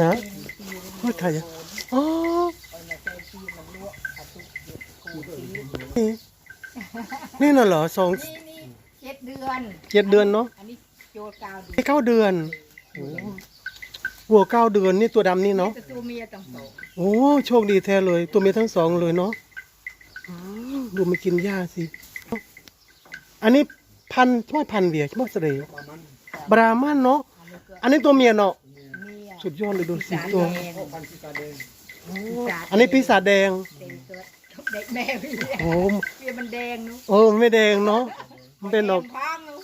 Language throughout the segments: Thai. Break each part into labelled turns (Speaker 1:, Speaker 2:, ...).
Speaker 1: นะเฮ้ยใครอะอ๋อนี่นี่น่ะเหรอสอง
Speaker 2: นี่นี่เจ็ดเดือน
Speaker 1: เจ็ดเดือนเนาะ
Speaker 2: อันนี้โจดเก้าเดือน
Speaker 1: ให้เก้าเดือนโอ้วัวเก้าเดือนนี่ตัวดำนี่เนาะ
Speaker 2: แต่ตัวเมียต้องโต
Speaker 1: โอ้โชคดีแท้เลย ตัวเมียทั้งสองเลยเนาะอ๋อดูมันกินหญ้าสิ อันนี้พันธุ์ช่วยพันธุ์เบียร์ช่วยเสดบรามันเนาะ
Speaker 2: อันนี้ก็
Speaker 1: อันนี้ตัวเมียเนาะ
Speaker 2: เมีย
Speaker 1: สุดยอดเลยดูสิ
Speaker 2: สาร
Speaker 1: ตัว
Speaker 2: แดง
Speaker 1: โอ้อันนี้ปีศาจแดง
Speaker 2: เด็กเกิดเด็กแม่พี่
Speaker 1: โอ้
Speaker 2: เมียมันแดงนู้
Speaker 1: เออไม่แดงเนาะ มันเป็นดอก
Speaker 2: พังนู้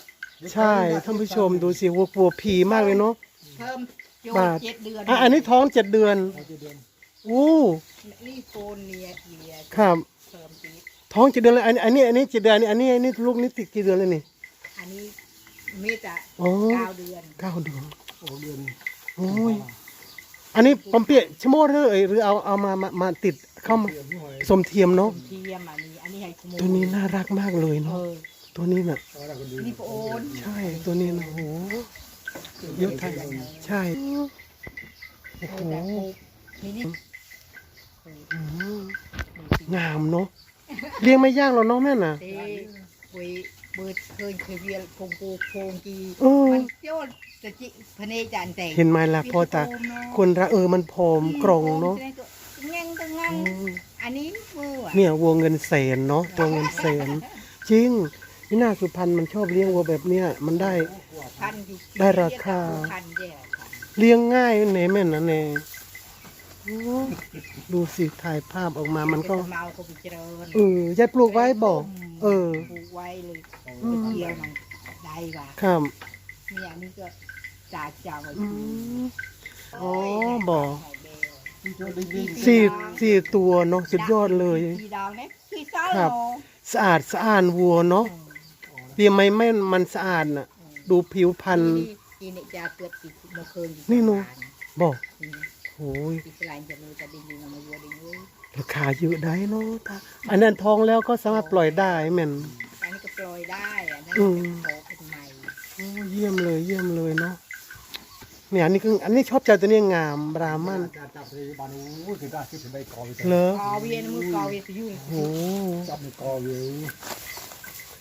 Speaker 1: ใช่ ท่านผู้ชมดูสิวัวปัวผีมากเลยเนาะ
Speaker 2: เพิ่มโจ
Speaker 1: บาท
Speaker 2: เจ็ดเดือน
Speaker 1: อะ อันนี้ท้องเจ็ดเดือนโอ้
Speaker 2: นี่โฟนเมียเมีย
Speaker 1: ครับ
Speaker 2: เพิ่มปีด
Speaker 1: ท้องเจ็ดเดือนเลยอันอันนี้ อันนี้เจ็ดเดือนอันนี้อันนี้ลูกนี่ติดกี่เดือนเลยนี่
Speaker 2: อันนี้มีแต่
Speaker 1: อ๋อ
Speaker 2: เก้าเดือน
Speaker 1: เก้าเดือน โอ้เดือน โอ้ยอันนี้ปอมเปียะชะโมดหรือเอ่ยหรือเอาเอามามามาติดเข้ามาสมเทียมเนาะ
Speaker 2: เทียมอันนี้อันนี้ให้ขโมย
Speaker 1: ตัวนี้น่ารักมากเลย
Speaker 2: เอ
Speaker 1: เนาะ
Speaker 2: อ
Speaker 1: ตัวนี้น่ะ
Speaker 2: นี่โอน
Speaker 1: ใช่ตัวนี้นะโอ้โหเยอะไทยใช่โอ้โห
Speaker 2: แต่ปลูกนี่นี่
Speaker 1: อืมงามเนาะเลี้ยงไม่ยากหรอกเนาะแม่น่ะ
Speaker 2: เต้ไปเบิดเคยเคยเวียนพงปูพงกี
Speaker 1: เออ
Speaker 2: มันเจ้า จะจิพเนจานแต่ง
Speaker 1: เห็นไหมล่ะพ่อตาคนรักเออมันผอมกรงเนาะ
Speaker 2: งังตังงัง
Speaker 1: อืม
Speaker 2: อันนี้มืออะ
Speaker 1: เนี่ยวัวเงินแสนเนาะวัวเงินแสนจริงนี่น่าสุพรรณมันชอบเลี้ยงวัวแบบเนี้ยมันได้
Speaker 2: พันที่
Speaker 1: ได้ราคา
Speaker 2: พันเดียวค่ะ
Speaker 1: เลี้ยงง่ายเนแม่นนะเนโอ้ดูสิถ่ายภาพออกมามันก็
Speaker 2: เมาก็ไปเจริญ
Speaker 1: เออยายปลูกไว้บอกเออ
Speaker 2: ปลูกไว้เลย
Speaker 1: อืม
Speaker 2: ไปเที่ยวมันได้ว่ะ
Speaker 1: ครับ
Speaker 2: เนี่ยอันนี้ก็จ่าเจ้าไว้
Speaker 1: อืมอ๋อ
Speaker 2: บ่
Speaker 1: บ่สี่สี่ตัวเนาะสุดยอดเลย
Speaker 2: สี่ดาวเนี่ยสี่เต้า
Speaker 1: ครับ
Speaker 2: เนาะ
Speaker 1: สะอาดสะอาดวัวเนาะเตรียมไม่ไม่มันสะอาดน่ะ ดูผิวพรรณ
Speaker 2: อีนี่จะเกิดอีกเมื่อคืน
Speaker 1: นี่หนูบอก
Speaker 2: นี่
Speaker 1: โอ้ย
Speaker 2: อีสลานจะมือจะดิ้งดิ้งมาวัวดิ้งเว้ย
Speaker 1: ราคาเยอะได้เนาะถ้าอันนั้นท้องแล้วก็สามารถปล่อยได้แม่น
Speaker 2: อันนี้ก็ปล่อยได้อันนั้น
Speaker 1: อืม
Speaker 2: จะขอ เป็นใหม่
Speaker 1: โอ้เยี่ยมเลยเยี่ยมเลยเนาะเนี่ยอันนี้คืออันนี้ชอบใจตัวนี้งามบรามัน
Speaker 3: การจับสีบานูคือได้คือถึงได้กอ
Speaker 1: เหรอก
Speaker 2: อเวียนมือกอเวียนไปยุ่ง
Speaker 1: โอ้
Speaker 3: จับในกอเวย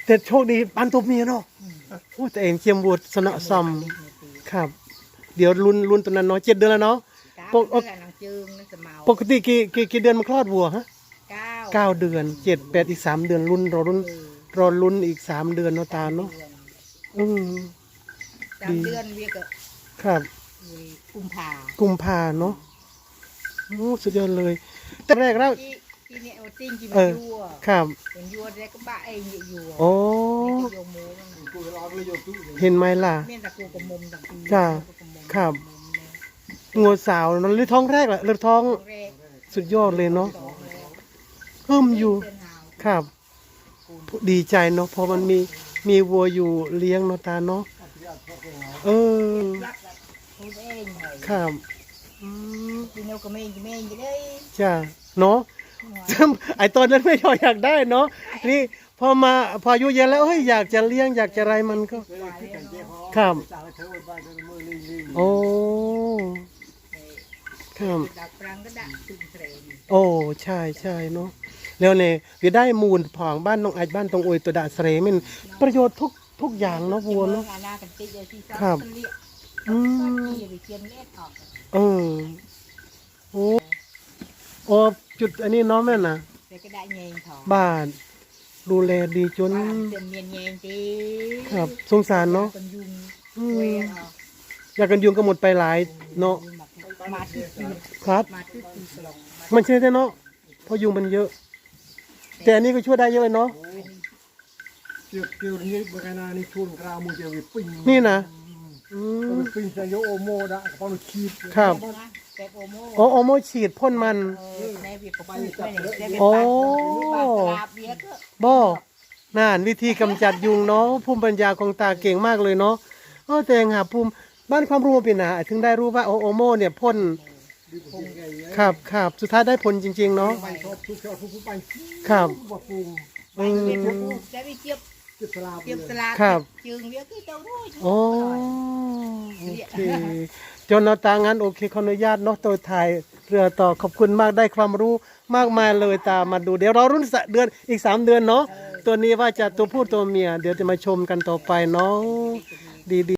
Speaker 1: แต่โชคดีปันตัวเมียเนาะโอ้แต่เองเจียมวัวสนะซอมครับ เดี๋ยวลุ้นลุ้นตัวนั้นเนาะเจ็ดเดือนแล้วเนาะป
Speaker 2: ป
Speaker 1: ก
Speaker 2: กตินางจึงนั่นจะเมา
Speaker 1: ปกติกี่กี่กี่เดือนมันคลอดวัวฮะ
Speaker 2: เก้า
Speaker 1: เก้าเดือนเจ็ดแปดอีกสามเดือนลุ้นรอลุ้น
Speaker 2: เออ
Speaker 1: รอลุ้นอีกสามเดือนเนาะตาเนาะ
Speaker 2: เดือน
Speaker 1: อืม
Speaker 2: สามเดือนเวียก็
Speaker 1: ครับ
Speaker 2: เว้ยกุมภา
Speaker 1: กุมภาเนาะโอ้สุดยอดเลย แต่แรกแล้ว
Speaker 2: ที่ที่เนี่ยเอาติ้งกิน
Speaker 1: เออ
Speaker 2: ยั่ว
Speaker 1: ครับ
Speaker 2: เป็นยั่วแล้วก็บ้าเองเนี่ยยั่ว
Speaker 1: โอ้
Speaker 2: นี่ก็โยมโมมัน
Speaker 3: กูรอเลยโยตู้
Speaker 1: เห็นไหมล่ะ
Speaker 2: เม่นตะกูกระมมต่างปี
Speaker 1: จ้ะ
Speaker 2: กระมม
Speaker 1: ครับ
Speaker 2: กะมมเนี่ย
Speaker 1: งัวสาวเนอะหรือท้องแรกแหละหรือท้อง
Speaker 2: ท้องแรก
Speaker 1: สุดยอดเลยเนาะ
Speaker 2: สองแล้ว
Speaker 1: เพิ่มอยู่
Speaker 2: เดือนหาว
Speaker 1: ครับ ดีใจเนาะเพอมันมีมีวัวอยู่เลี้ยงเนาะตาเนาะ เออ
Speaker 2: รักอะพูดเองเลย
Speaker 1: ครับอืม
Speaker 2: กินเอากระเมงกระเมงอยู่เลย
Speaker 1: จ้าเนาะไอตอนนั้นไม่ยอมอยากได้เนาะนี่พอมาพออายุเยอะแล้วเฮ้ยอยากจะเลี้ยงอยากจะอะไรมันก็ครับ
Speaker 3: จากเธอบ้านมือลิงลิง
Speaker 1: โอ้ครับ
Speaker 2: ดักปรังก็ดักตึงเทรน
Speaker 1: โอ้ใช่ใช่เนาะแล้วเนี่ยจะได้มูลผองบ้านน้องไอบ้านตรงอวยตัวดาเสรมันประโยชน์ทุก ทุกอย่างเนาะวัวเนาะ
Speaker 2: อาณากันติดเลยที่ซ้อ
Speaker 1: ครับ
Speaker 2: ต้นเลี้ย
Speaker 1: อื
Speaker 2: ต้น
Speaker 1: ม
Speaker 2: ที่ไปเชียนเล็ดออก
Speaker 1: เออโอ้โอ้จุดอันนี้เนาะแม่น่ะ
Speaker 2: แต่ก็ได้เงงทอง
Speaker 1: บ้านดูแลดีจน
Speaker 2: บ้านเต็มเงียนเงงตี
Speaker 1: ครับสงสารเนาะ
Speaker 2: คนยุง
Speaker 1: อื
Speaker 2: เว
Speaker 1: ม
Speaker 2: รออก
Speaker 1: อยากกันยุงก็หมดไปหลายเนาะ
Speaker 2: มาที่ปี
Speaker 1: ครับ
Speaker 2: มาที่ปีสลอง
Speaker 1: มันใช่แต่เนาะเพราะยุงมันเยอะ แต่อันนี้ก็ช่วยได้เยอะเลยเนาะ
Speaker 3: เกี่ยวเกี่ยวนี้บางนานี่ชวนกราวมือจะวิปิ้ง
Speaker 1: นี่นะอืม
Speaker 3: ปิ้งจะโยโอโมดะพอเราคีบ
Speaker 1: ครับ
Speaker 2: แต่โอโม่
Speaker 1: โอ้โอโมฉีดพ่นมัน
Speaker 2: เออในเวียกไปไม่ได้แต่เป็น
Speaker 1: โอ้
Speaker 2: ปากปากตลาดเวียก็
Speaker 1: บ่น่านวิธีกำจัดยุงเนาะภูมิปัญญาของตาเก่งมากเลยเนาะเออแต่ยังหาภูมิบ้านความรู้มาเป็นหนาถึงได้รู้ว่าโอโอโมเนี่ยพ่น
Speaker 3: ดีกว่าไง
Speaker 1: ครับครับสุดท้ายได้ผลจริง ๆ เนาะ
Speaker 3: ไปชอบทุกชอบทุกไป
Speaker 1: ครับ
Speaker 3: ว่าปู
Speaker 2: ไปเวียกปุ๊บแต่ไปเจียบ
Speaker 3: จิตสลาบ
Speaker 2: เจียบตลาด
Speaker 1: ครับ
Speaker 2: จึงเวียก็เจ้าด้วย
Speaker 1: โอ้โอเคจนเอาตางั้นโอเคขออนุญาตเนาะตัวถ่ายเรือต่อขอบคุณมากได้ความรู้มากมายเลยตามมาดูเดี๋ยวรอรุ่นสะเดือนอีกสามเดือนเนาะตัวนี้ว่าจะตัวผู้ตัวเมีย เดี๋ยวจะมาชมกันต่อไปเนาะดีๆ